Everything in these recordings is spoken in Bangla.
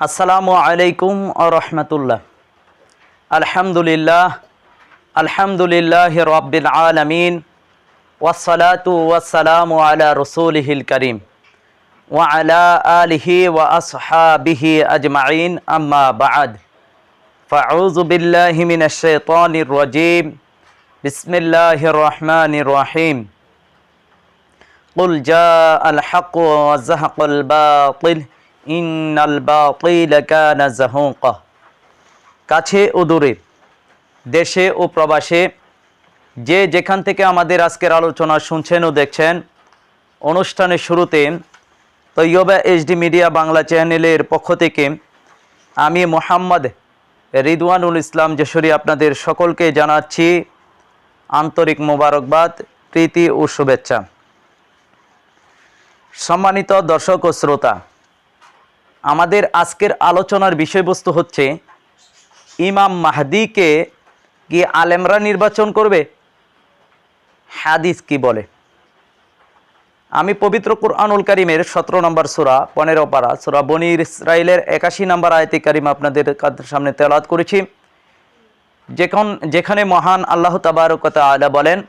আসসালামু আলাইকুম আ রহমতুল্লাহ আলহামদুলিল্লাহ আলহামদুলিল্লাহ রব্বিল আলমিন ওয়াসালাতু ওয়াসালামু আলা রসুলহিল করিম ওয়ালা আলিহি ওয়া আসহাবিহি আজমাইন আম্মা বাদ فأعوذ بالله من الشيطان الرجيم بسم الله الرحمن الرحيم قل جاء الحق وزهق الباطل ইন্নাল বাতিলা কাছে ও দূরে, দেশে ও প্রবাসে, যে যেখান থেকে আমাদের আজকের আলোচনা শুনছেন ও দেখছেন, অনুষ্ঠানের শুরুতে তৈয়বা এইচডি মিডিয়া বাংলা চ্যানেলের পক্ষ থেকে আমি মোহাম্মদ রিদওয়ানুল ইসলাম যশোরী আপনাদের সকলকে জানাচ্ছি আন্তরিক মোবারকবাদ, প্রীতি ও শুভেচ্ছা। সম্মানিত দর্শক ও শ্রোতা আমাদের আজকের আলোচনার বিষয়বস্তু হচ্ছে, ইমাম মাহদিকে কি আলেমরা নির্বাচন করবে? হাদিস কি বলে? আমি পবিত্র কুরআনুল কারিমের সতেরো নম্বর সুরা, পনেরো পারা, সুরা বনির ইসরায়েলের একাশি নম্বর আয়তি কারিম আপনাদের সামনে তেলাত করেছি। যেখন, যেখানে মহান আল্লাহ তাবারকত আলা বলেন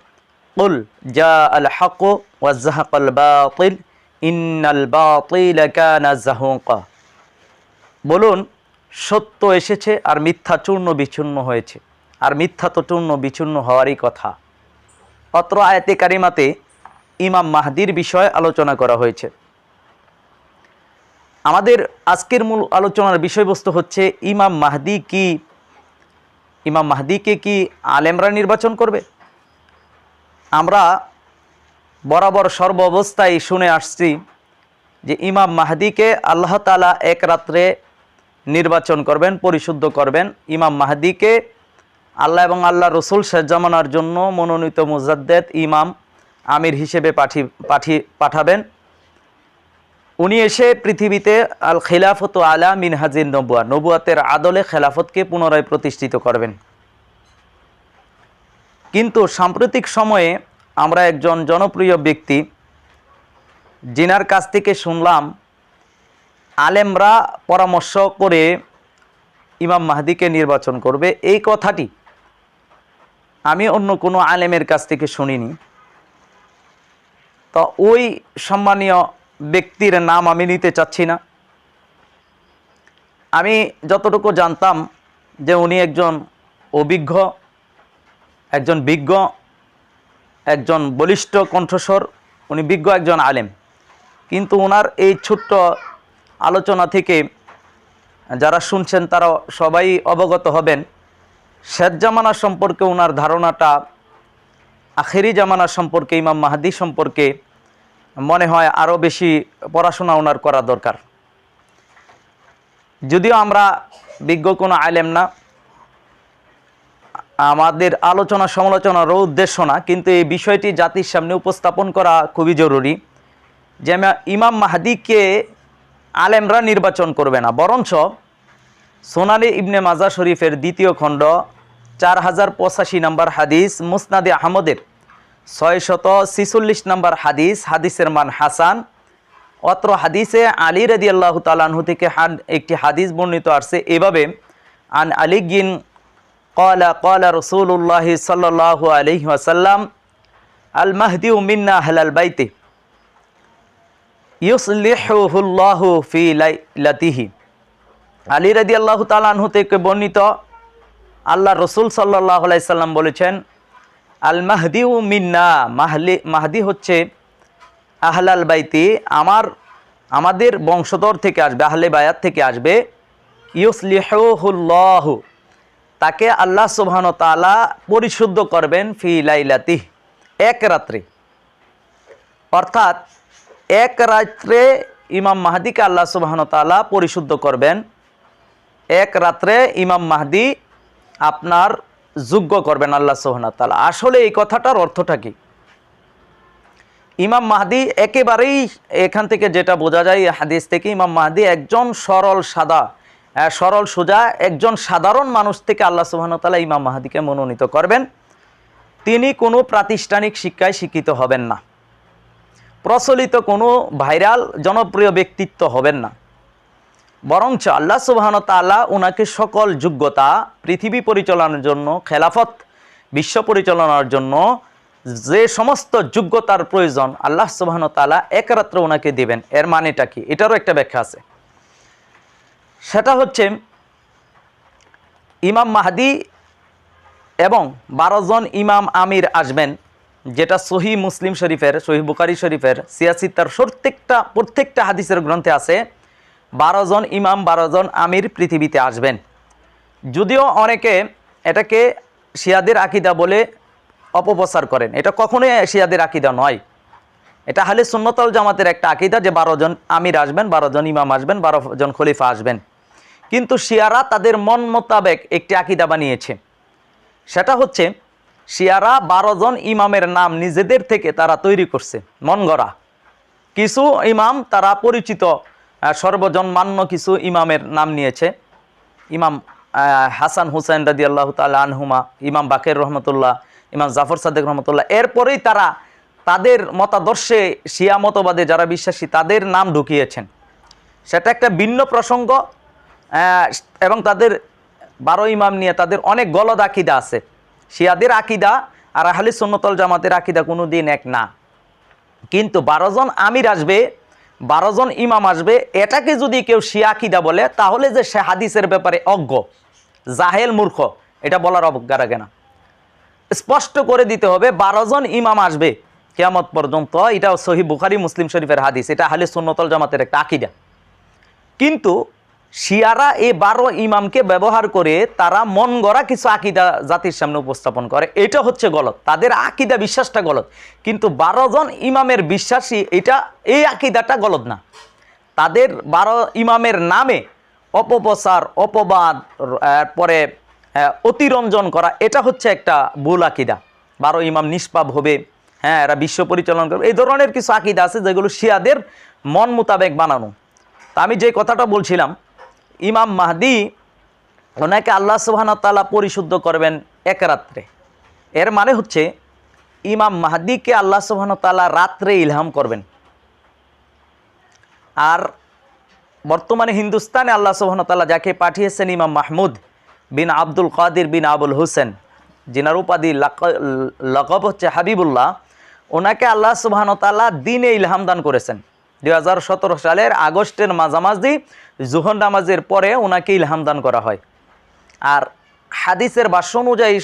উল জা আল হক ওয়াজাহাকাল বাতিল, ইন্নাল বাতিল কানা বলুন, সত্য এসেছে আর মিথ্যা চূর্ণ বিচূর্ণ হয়েছে। আর মিথ্যা তো চূর্ণ বিচূর্ণ হওয়ারই কথা। অত্র আয়াতে কারিমাতে ইমাম মাহদির বিষয়ে আলোচনা করা হয়েছে। আমাদের আজকের মূল আলোচনার বিষয়বস্তু হচ্ছে, ইমাম মাহদি কি, ইমাম মাহদিকে কি আলেমরা নির্বাচন করবে? আমরা বরাবর সর্ব অবস্থায় শুনে আসছি যে ইমাম মাহদিকে আল্লাহ তালা এক রাত্রে নির্বাচন করবেন, পরিশুদ্ধ করবেন। ইমাম মাহদিকে আল্লাহ এবং আল্লাহ রসুল শেজামানার জন্য মনোনীত মুজাদ্দেদ ইমাম আমির হিসেবে পাঠি পাঠি, পাঠাবেন। উনি এসে পৃথিবীতে আল খিলাফত আলা মিনহাজির নবুয়া, নবুয়াতের আদলে খেলাফতকে পুনরায় প্রতিষ্ঠিত করবেন। কিন্তু সাম্প্রতিক সময়ে আমরা একজন জনপ্রিয় ব্যক্তি জিনার কাছ থেকে শুনলাম আলেমরা পরামর্শ করে ইমাম মাহদিকে নির্বাচন করবে। এই কথাটি আমি অন্য কোনো আলেমের কাছ থেকে শুনিনি। তো ওই সম্মানীয় ব্যক্তির নাম আমি নিতে চাচ্ছি না। আমি যতটুকু জানতাম যে উনি একজন অভিজ্ঞ, একজন বিজ্ঞ, একজন বলিষ্ঠ কণ্ঠস্বর, উনি বিজ্ঞ একজন আলেম। কিন্তু ওনার এই ছোট্ট আলোচনা থেকে যারা শুনছেন তারা সবাই অবগত হবেন। শেষ জামানা সম্পর্কে ওনার ধারণাটা, আখেরি জামানা সম্পর্কে, ইমাম মাহাদি সম্পর্কে মনে হয় আরও বেশি পড়াশোনা ওনার করা দরকার। যদিও আমরা বিজ্ঞ কোনো আলেম না, আমাদের আলোচনা সমালোচনারও উদ্দেশ্য না, কিন্তু এই বিষয়টি জাতির সামনে উপস্থাপন করা খুবই জরুরি। যে ইমাম মাহাদিকে আলেমরা নির্বাচন করবে না। বরঞ্চ সোনালি ইবনে মাজা শরীফের দ্বিতীয় খণ্ড, চার হাজার পঁচাশি নম্বর হাদিস, মুসনাদে আহমদের ছয় শত ছিচল্লিশ নম্বর হাদিস, হাদিসের মান হাসান। অত্র হাদিসে আলী রদি আল্লাহ তালাহু থেকে একটি হাদিস বর্ণিত আসছে এভাবে, আন আলী গিন কলা কলা রসুল্লাহ সাল্লাহ আলহি আসাল্লাম আল মাহদি মিন্না হালাল বাইতে। ইউসলিহুল্লাহু ফি লাতিহি আলী রাদি আল্লাহ তালাহু থেকে বর্ণিত আল্লাহ রসুল সাল্লাহ সাল্লাম বলেছেন আল মাহদি উ মিন্না, মাহলি, মাহদি হচ্ছে আহলাল বাইতি, আমার, আমাদের বংশধর থেকে আসবে, আহলে বায়াত থেকে আসবে। ইউসলিহুল্লাহ তাকে আল্লাহ সুবহান তালা পরিশুদ্ধ করবেন ফি লাইলাতি এক রাত্রে। অর্থাৎ এক রাত্রে ইমাম মাহাদিকে আল্লাহ সুবাহন তালা পরিশুদ্ধ করবেন। এক রাত্রে ইমাম মাহাদি আপনার যোগ্য করবেন আল্লাহ সুবাহন তালা আসলে এই কথাটার অর্থটা কি? ইমাম মাহাদি একেবারেই এখান থেকে যেটা বোঝা যায় হাদিস থেকে ইমাম মাহাদি একজন সরল সাদা সরল সোজা, একজন সাধারণ মানুষ থেকে আল্লাহ সুবাহন তালা ইমাম মাহাদিকে মনোনীত করবেন। তিনি কোনো প্রাতিষ্ঠানিক শিক্ষায় শিক্ষিত হবেন না। প্রচলিত কোনো ভাইরাল জনপ্রিয় ব্যক্তিত্ব হবেন না। বরঞ্চ আল্লাহ সুবাহন তাআলা ওনাকে সকল যোগ্যতা, পৃথিবী পরিচালনার জন্য, খেলাফত, বিশ্ব পরিচালনার জন্য যে সমস্ত যোগ্যতার প্রয়োজন আল্লাহ সুবাহন তাআলা এক রাত্রে ওনাকে দিবেন। এর মানেটা কি? এটারও একটা ব্যাখ্যা আছে। সেটা হচ্ছে ইমাম মাহাদি এবং বারোজন ইমাম আমির আসবেন। যেটা সহি মুসলিম শরীফের, সহি বুকারি শরীফের সিয়াসিতার প্রত্যেকটা প্রত্যেকটা হাদিসের গ্রন্থে আছে, বারো জন ইমাম, বারো জন আমির পৃথিবীতে আসবেন। যদিও অনেকে এটাকে শিয়াদের আকিদা বলে অপপ্রচার করেন। এটা কখনোই শিয়াদের আকিদা নয়। এটা হালে সুন্নতল জামাতের একটা আকিদা যে বারো জন আমির আসবেন, বারো জন ইমাম আসবেন, বারো জন খলিফা আসবেন। কিন্তু শিয়ারা তাদের মন মোতাবেক একটি আকিদা বানিয়েছে। সেটা হচ্ছে শিয়ারা বারো জন ইমামের নাম নিজেদের থেকে তারা তৈরি করছে। মন গড়া। কিছু ইমাম তারা পরিচিত সর্বজনমান্য কিছু ইমামের নাম নিয়েছে। ইমাম হাসান হুসেন রাদি আল্লাহ তাল আনহুমা, ইমাম বাকের রহমতুল্লাহ, ইমাম জাফর সাদেক রহমতুল্লাহ, এরপরেই তারা তাদের মতাদর্শে শিয়া মতবাদে যারা বিশ্বাসী তাদের নাম ঢুকিয়েছেন। সেটা একটা ভিন্ন প্রসঙ্গ এবং তাদের বারো ইমাম নিয়ে তাদের অনেক গলদ আকিদা আছে। শিয়াদের আকিদা আর আহলি সুন্নতল জামাতের আকিদা কোনো দিন এক না। কিন্তু বারোজন আমির আসবে বারোজন ইমাম আসবে, এটাকে যদি কেউ শিয়া আকিদা বলে, তাহলে যে সে হাদিসের ব্যাপারে অজ্ঞ, জাহেল মূর্খ, এটা বলার অবজ্ঞা রাখে না। স্পষ্ট করে দিতে হবে বারোজন ইমাম আসবে কেয়ামত পর্যন্ত এটা সহি বুখারি, মুসলিম শরীফের হাদিস, এটা হালে সুন্নতল জামাতের একটা আকিদা। কিন্তু শিয়ারা এই বারো ইমামকে ব্যবহার করে তারা মন গড়া কিছু আকিদা জাতির সামনে উপস্থাপন করে। এটা হচ্ছে গলত। তাদের আকিদা বিশ্বাসটা গলত। কিন্তু বারো জন ইমামের বিশ্বাসী এটা, এই আকিদাটা গলত না। তাদের বারো ইমামের নামে অপপ্রচার, অপবাদ পরে অতিরঞ্জন করা, এটা হচ্ছে একটা ভুল আকিদা। বারো ইমাম নিষ্পাপ হবে হ্যাঁ এরা বিশ্ব পরিচালনা করবে। এই ধরনের কিছু আকিদা আছে যেগুলো শিয়াদের মন মোতাবেক বানানো। তা আমি যে কথাটা বলছিলাম ইমাম মাহদি ওনাকে আল্লাহ সুবহানাহু ওয়া পরিশুদ্ধ করবেন এক রাত্রে। এর মানে হচ্ছে ইমাম মাহদিকে আল্লাহ সুবহানাহু ওয়া রাত্রে ইলহাম করবেন। আর বর্তমানে হিন্দুস্তানে আল্লাহ ওয়া যাকে পাঠিয়েছেন ইমাম মাহমুদ বিন আব্দুল কাদির বিন আবুল হোসেন, যিনার উপাধি লাক- লকব হচ্ছে হাবিবুল্লাহ, ওনাকে আল্লাহ ওয়া দিনে ইলহাম দান করেছেন। দু হাজার সতেরো সালের আগস্টের মাঝামাঝি জুহর নামাজের পরে ওনাকে ইলহাম দান করা হয়। আর হাদিসের ভাষ্য অনুযায়ী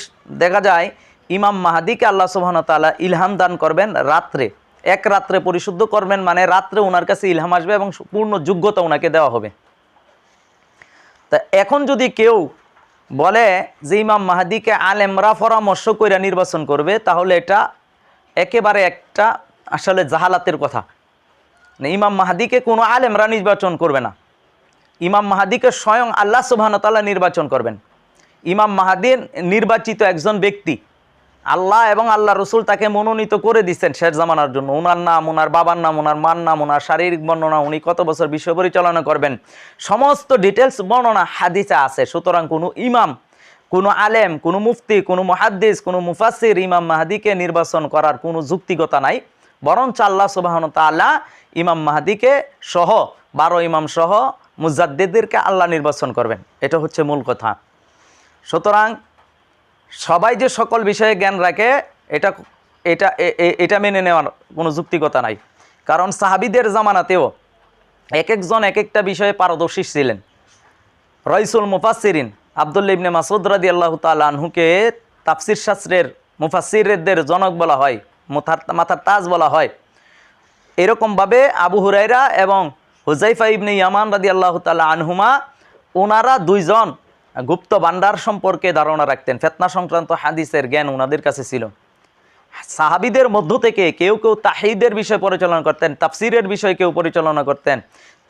দেখা যায়, ইমাম মাহাদিকে আল্লাহ সুবহান তাআলা ইলহাম দান করবেন রাত্রে। এক রাত্রে পরিশুদ্ধ করবেন মানে রাত্রে ওনার কাছে ইলহাম আসবে এবং পূর্ণ যোগ্যতা ওনাকে দেওয়া হবে। তা এখন যদি কেউ বলে যে ইমাম মাহাদিকে আলেমরা পরামর্শ করে নির্বাচন করবে, তাহলে এটা একেবারে একটা আসলে জাহালাতের কথা। ইমাম মাহাদিকে কোনো আলেমরা নির্বাচন করবে না। ইমাম মাহাদিকে স্বয়ং আল্লাহ সুবাহতাল্লাহ নির্বাচন করবেন। ইমাম মাহাদির নির্বাচিত একজন ব্যক্তি। আল্লাহ এবং আল্লাহ রসুল তাকে মনোনীত করে দিচ্ছেন শেষ জামানার জন্য। ওনার নাম ওনার বাবার নাম ওনার মার নাম ওনার শারীরিক বর্ণনা উনি কত বছর বিশ্ব পরিচালনা করবেন। সমস্ত ডিটেলস বর্ণনা, হাদিসে আছে। সুতরাং কোনো ইমাম, কোনো আলেম, কোনো মুফতি, কোনো মহাদ্দিস, কোনো মুফাসির ইমাম মাহাদিকে নির্বাচন করার কোনো যুক্তিগতা নাই। বরঞ্চ আল্লাহ সুবাহন তাআলা ইমাম মাহাদিকে সহ, বারো ইমাম সহ মুজাদ্দিদেরকে আল্লাহ নির্বাচন করবেন। এটা হচ্ছে মূল কথা। সুতরাং সবাই যে সকল বিষয়ে জ্ঞান রাখে, এটা এটা এটা মেনে নেওয়ার কোনো যুক্তিকতা নাই। কারণ সাহাবিদের জামানাতেও এক একজন এক একটা বিষয়ে পারদর্শী ছিলেন। রইসুল মুফাসিরিন আবদুল্লা ইবনে মাসুদ রাদি আল্লাহ আনহুকে তাফসির শাস্ত্রের মুফাসিরদের জনক বলা হয় মাথার তাজ বলা হয়। এরকমভাবে আবু হুরাইরা এবং হুজাইফা ইবনে ইয়ামান রাদি আল্লাহ তালা আনহুমা ওনারা দুইজন গুপ্ত ভান্ডার সম্পর্কে ধারণা রাখতেন। ফেতনা সংক্রান্ত হাদিসের জ্ঞান ওনাদের কাছে ছিল। সাহাবিদের মধ্য থেকে কেউ কেউ তাহিদের বিষয় পরিচালনা করতেন তাফসিরের বিষয় কেউ পরিচালনা করতেন।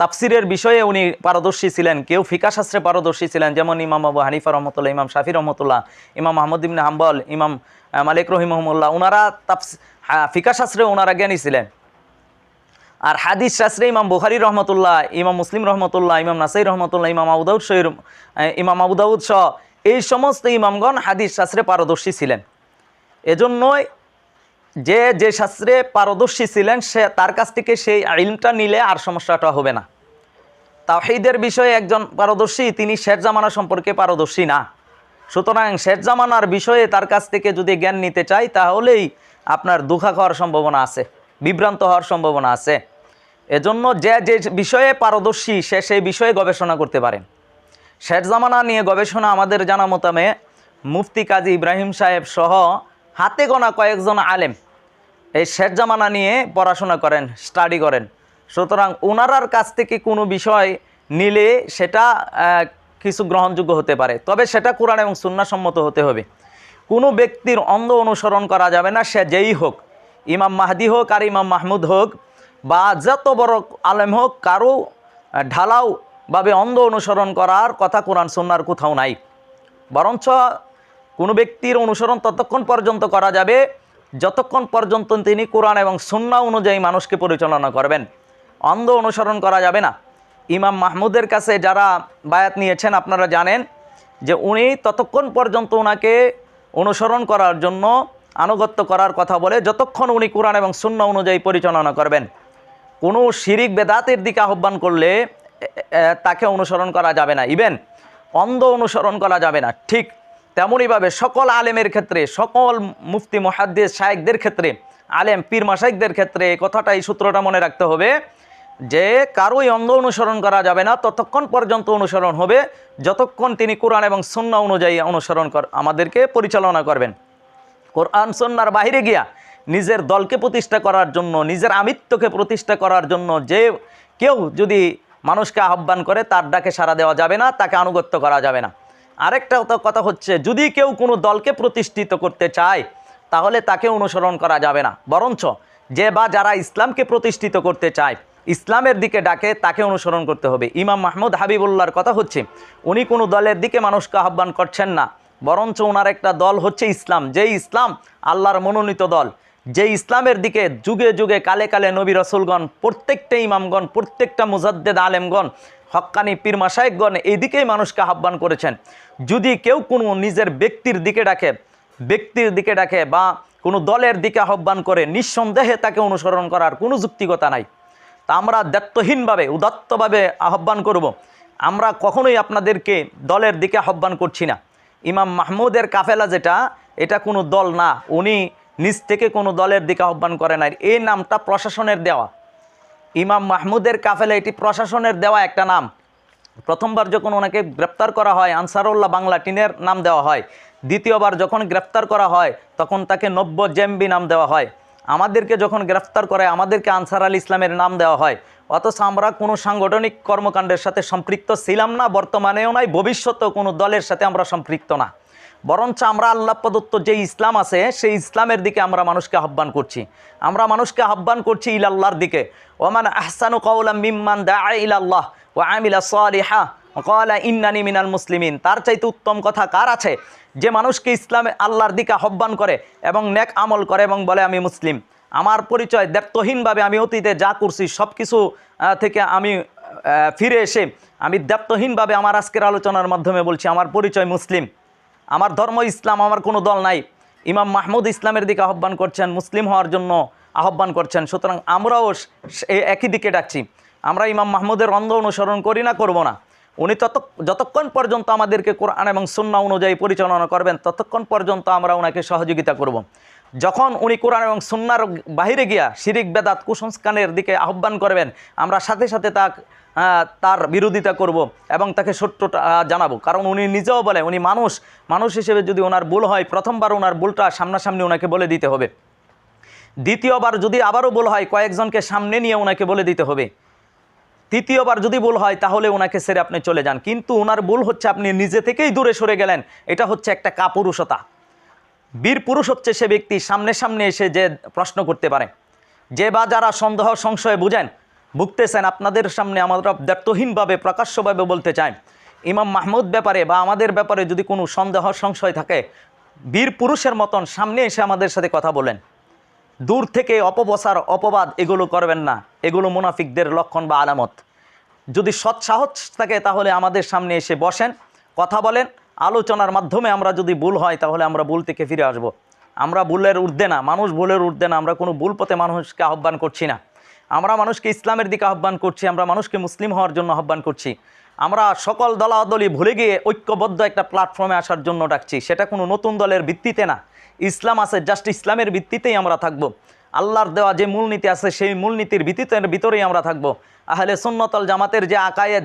তাফসিরের বিষয়ে উনি পারদর্শী ছিলেন কেউ ফিকা শাস্ত্রে পারদর্শী ছিলেন যেমন ইমাম আবু হানিফা রহমতুল্লাহ ইমাম শাফি রহমতুল্লাহ ইমাম মাহমুদ ইবনে হাম্বল ইমাম মালিক রহিমহমুল্লাহ ওনারা তাফস হ্যাঁ, ফিকা শাস্ত্রে ওনারা জ্ঞানী ছিলেন। আর হাদিস শাস্ত্রে ইমাম বুখারি রহমতুল্লাহ, ইমাম মুসলিম রহমতুল্লাহ, ইমাম নাসাই রহমতুল্লাহ, ইমাম আবুদাউদ শহীর ইমাম আবুদাউদ সহ এই সমস্ত ইমামগণ হাদিস শাস্ত্রে পারদর্শী ছিলেন। এজন্যই যে যে শাস্ত্রে পারদর্শী ছিলেন, সে তার কাছ থেকে সেই আইলটা নিলে আর সমস্যাটা হবে না। তাওহিদের বিষয়ে একজন পারদর্শী, তিনি শেষ জামানা সম্পর্কে পারদর্শী না। সুতরাং শেষ জামানার বিষয়ে তার কাছ থেকে যদি জ্ঞান নিতে চাই তাহলেই আপনার দুঃখা খাওয়ার সম্ভাবনা আছে। বিভ্রান্ত হওয়ার সম্ভাবনা আছে। এজন্য যে যে বিষয়ে পারদর্শী, সে সেই বিষয়ে গবেষণা করতে পারেন শেষ জামানা নিয়ে গবেষণা আমাদের জানা মতামে মুফতি কাজী ইব্রাহিম সাহেব সহ হাতে গোনা কয়েকজন আলেম এই শেষ জামানা নিয়ে পড়াশোনা করেন, স্টাডি করেন। সুতরাং ওনারার কাছ থেকে কোনো বিষয় নিলে সেটা কিছু গ্রহণযোগ্য হতে পারে। তবে সেটা কোরআন এবং সুন্নাসম্মত হতে হবে। কোনো ব্যক্তির অন্ধ অনুসরণ করা যাবে না, সে যেই হোক। ইমাম মাহদি হোক আর ইমাম মাহমুদ হোক বা যত বড় আলেম হোক, কারও ঢালাওভাবে অন্ধ অনুসরণ করার কথা কোরআন সুন্নার কোথাও নাই। বরঞ্চ কোনো ব্যক্তির অনুসরণ ততক্ষণ পর্যন্ত করা যাবে, যতক্ষণ পর্যন্ত তিনি কোরআন এবং সুন্না অনুযায়ী মানুষকে পরিচালনা করবেন। অন্ধ অনুসরণ করা যাবে না। ইমাম মাহমুদের কাছে যারা বায়াত নিয়েছেন, আপনারা জানেন যে উনি ততক্ষণ পর্যন্ত ওনাকে অনুসরণ করার জন্য আনুগত্য করার কথা বলে যতক্ষণ উনি কোরআন এবং শূন্য অনুযায়ী পরিচালনা করবেন। কোনো শিরিক বেদাতের দিকে আহ্বান করলে তাকে অনুসরণ করা যাবে না। ইভেন অন্ধ অনুসরণ করা যাবে না। ঠিক তেমনইভাবে সকল আলেমের ক্ষেত্রে, সকল মুফতি মহাদ্দেশ শায়েকদের ক্ষেত্রে, আলেম, পীর মাসাইকদের ক্ষেত্রে কথাটা, এই সূত্রটা মনে রাখতে হবে যে, কারোই অন্ধ অনুসরণ করা যাবে না, ততক্ষণ পর্যন্ত অনুসরণ হবে, যতক্ষণ তিনি কোরআন এবং সুন্না অনুযায়ী অনুসরণ কর, আমাদেরকে পরিচালনা করবেন। কোরআন সন্ন্যার বাইরে গিয়া নিজের দলকে প্রতিষ্ঠা করার জন্য, নিজের আমিত্বকে প্রতিষ্ঠা করার জন্য যে কেউ যদি মানুষকে আহ্বান করে, তার ডাকে সাড়া দেওয়া যাবে না, তাকে আনুগত্য করা যাবে না। আরেকটা কথা হচ্ছে, যদি কেউ কোনো দলকে প্রতিষ্ঠিত করতে চায়, তাহলে তাকে অনুসরণ করা যাবে না। বরঞ্চ যে বা যারা ইসলামকে প্রতিষ্ঠিত করতে চায়, ইসলামের দিকে ডাকে, তাকে অনুসরণ করতে হবে। ইমাম মাহমুদ হাবিবুল্লাহর কথা হচ্ছে, উনি কোনো দলের দিকে মানুষকে আহ্বান করছেন না। বরঞ্চ ওনার একটা দল হচ্ছে ইসলাম। যেই ইসলাম আল্লাহর মনোনীত দল। যে ইসলামের দিকে যুগে যুগে কালে কালে নবী রসুলগণ, প্রত্যেকটা ইমামগণ, প্রত্যেকটা মুজাদ্দেদ আলেমগণ, হক্কানি পীর মাসায়েকগণ এই দিকেই মানুষকে আহ্বান করেছেন। যদি কেউ কোনো নিজের ব্যক্তির দিকে ডাকে, ব্যক্তির দিকে ডাকে বা কোনো দলের দিকে আহ্বান করে, নিঃসন্দেহে তাকে অনুসরণ করার কোনো যুক্তিকতা নাই। তা আমরা দায়িত্বহীনভাবে, উদাত্তভাবে আহ্বান করব। আমরা কখনোই আপনাদেরকে দলের দিকে আহ্বান করছি না। ইমাম মাহমুদের কাফেলা যেটা, এটা কোনো দল না। উনি নিজ থেকে কোনো দলের দিকে আহ্বান করে নাই। এই নামটা প্রশাসনের দেওয়া। ইমাম মাহমুদের কাফেলা, এটি প্রশাসনের দেওয়া একটা নাম। প্রথমবার যখন ওনাকে গ্রেপ্তার করা হয়, আনসারুল্লাহ বাংলা টিনের নাম দেওয়া হয়। দ্বিতীয়বার যখন গ্রেপ্তার করা হয়, তখন তাকে নব্য জেমবি নাম দেওয়া হয়। আমাদেরকে যখন গ্রেফতার করে, আমাদেরকে আনসার আল ইসলামের নাম দেওয়া হয়। অথচ আমরা কোনো সাংগঠনিক কর্মকাণ্ডের সাথে সম্পৃক্ত ছিলাম না, বর্তমানেও নাই, ভবিষ্যতেও কোনো দলের সাথে আমরা সম্পৃক্ত না। বরঞ্চ আমরা আল্লাহ প্রদত্ত যে ইসলাম আছে, সেই ইসলামের দিকে আমরা মানুষকে আহ্বান করছি। আমরা মানুষকে আহ্বান করছি ইলাল্লাহর দিকে। ওমান আহসানু কৌলা মিম্মান দা ইলাল্লাহ ও আমিলা সালিহা। কলা ইন্নানি মিনাল মুসলিমিন। তার চাইতে উত্তম কথা কার আছে? যে মানুষকে ইসলামে আল্লাহর দিকে আহ্বান করে এবং নেক আমল করে এবং বলে, আমি মুসলিম। আমার পরিচয় দ্ব্যর্থহীনভাবে আমি অতীতে যা করছি সব কিছু থেকে আমি ফিরে এসে আমি দ্ব্যর্থহীনভাবে আমার আজকের আলোচনার মাধ্যমে বলছি, আমার পরিচয় মুসলিম। আমার ধর্ম ইসলাম আমার কোনো দল নাই। ইমাম মাহমুদ ইসলামের দিকে আহ্বান করছেন, মুসলিম হওয়ার জন্য আহ্বান করছেন। সুতরাং আমরাও একই দিকে ডাকছি। আমরা ইমাম মাহমুদের অন্ধ অনুসরণ করি না, করব না। উনি তত যতক্ষণ পর্যন্ত আমাদেরকে কোরআন এবং সুন্না অনুযায়ী পরিচালনা করবেন, ততক্ষণ পর্যন্ত আমরা ওনাকে সহযোগিতা করব। যখন উনি কোরআন এবং সুন্নার বাহিরে গিয়া শিরিক, বেদাত, কুসংস্কারের দিকে আহ্বান করবেন, আমরা সাথে সাথে তা তার বিরোধিতা করব এবং তাকে সত্যটা জানাব। কারণ উনি নিজেও বলে, উনি মানুষ। মানুষ হিসেবে যদি ওনার ভুল হয়, প্রথমবার ওনার ভুলটা সামনাসামনি ওনাকে বলে দিতে হবে। দ্বিতীয়বার যদি আবারও ভুল হয়, কয়েকজনকে সামনে নিয়ে ওনাকে বলে দিতে হবে। তৃতীয়বার যদি ভুল হয়, তাহলে ওনাকে ছেড়ে আপনি চলে যান। কিন্তু ওনার ভুল হচ্ছে আপনি নিজে থেকেই দূরে সরে গেলেন। এটা হচ্ছে একটা কাপুরুষতা। বীর পুরুষ হচ্ছে সে ব্যক্তি সামনে সামনে এসে যে প্রশ্ন করতে পারে। যে বা যারা সন্দেহ সংশয়ে বুঝেন, ভুগতেছেন, আপনাদের সামনে আমরা ব্যর্থহীনভাবে প্রকাশ্যভাবে বলতে চাই ইমাম মাহমুদ ব্যাপারে বা আমাদের ব্যাপারে যদি কোনো সন্দেহ সংশয় থাকে, বীর পুরুষের মতন সামনে এসে আমাদের সাথে কথা বলেন। দূর থেকে অপবসার অপবাদ এগুলো করবেন না। এগুলো মুনাফিকদের লক্ষণ বা আলামত। যদি সৎ সাহস থাকে তাহলে আমাদের সামনে এসে বসেন, কথা বলেন আলোচনার মাধ্যমে আমরা যদি ভুল হয়, তাহলে আমরা ভুল থেকে ফিরে আসব। আমরা ভুলের ঊর্ধ্বে না, মানুষ ভুলের ঊর্ধ্বে না, আমরা কোনো ভুল পথে মানুষকে আহ্বান করছি না। আমরা মানুষকে ইসলামের দিকে আহ্বান করছি, আমরা মানুষকে মুসলিম হওয়ার জন্য আহ্বান করছি। আমরা সকল দলাদলি ভুলে গিয়ে ঐক্যবদ্ধ একটা প্ল্যাটফর্মে আসার জন্য ডাকছি। সেটা কোনো নতুন দলের ভিত্তিতে না। ইসলাম আছে, জাস্ট ইসলামের ভিত্তিতেই আমরা থাকব। আল্লাহর দেওয়া যে মূলনীতি আছে, সেই মূলনীতির ভিত্তিতে ভিতরেই আমরা থাকব। আহলে সুন্নতল জামাতের যে আকায়েদ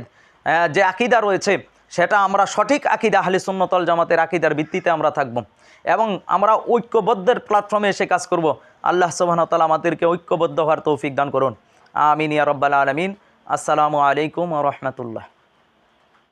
যে আকিদা রয়েছে সেটা আমরা সঠিক আকিদা আহলে সুন্নতল জামাতের আকিদার ভিত্তিতে আমরা থাকব। এবং আমরা ঐক্যবদ্ধের প্ল্যাটফর্মে এসে কাজ করব। আল্লাহ সুবাহতাল আমাদেরকে ঐক্যবদ্ধ হওয়ার তৌফিক দান করুন। আমিন ইয়া রব্বাল আলমিন। আসসালামু আলাইকুম রহমতুল্লাহ।